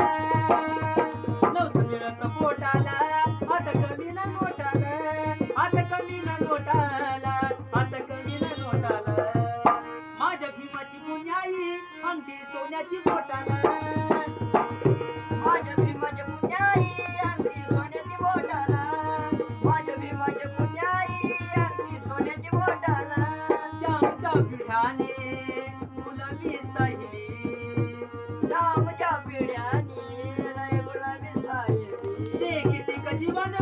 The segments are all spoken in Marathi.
नव्हतं मिळत पोटाला आता कमी ना नोटाला आता कमी ना नोटाला. आता कमी ना नोटाला माझ्या भीमाची पुण्याई अंगठी सोन्याची बोटाला माझ्या भीमाच्या पुण्याई अंगठी सोन्याची बोटाला माझ्या भीमाच्या पुण्याई अंगठी सोन्याची बोटाला जामच्या पिढ्याने गुलाबी साहिली साई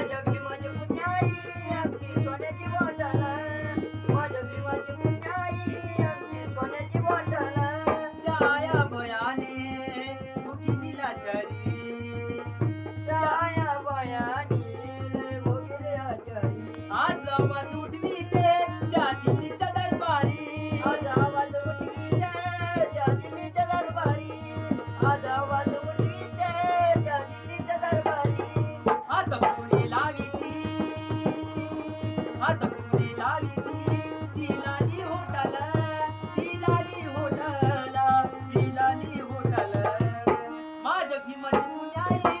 माझ्या भीमाच्या पुण्याई अंगठी सोन्याची बोटाला. माझ्या भीमाच्या पुण्याई अंगठी सोन्याची बोटाला. त्या भयाने कुठी निलाचारी त्या बायानी लय भोगले आचारी आज आवाज उठवी ते Bye.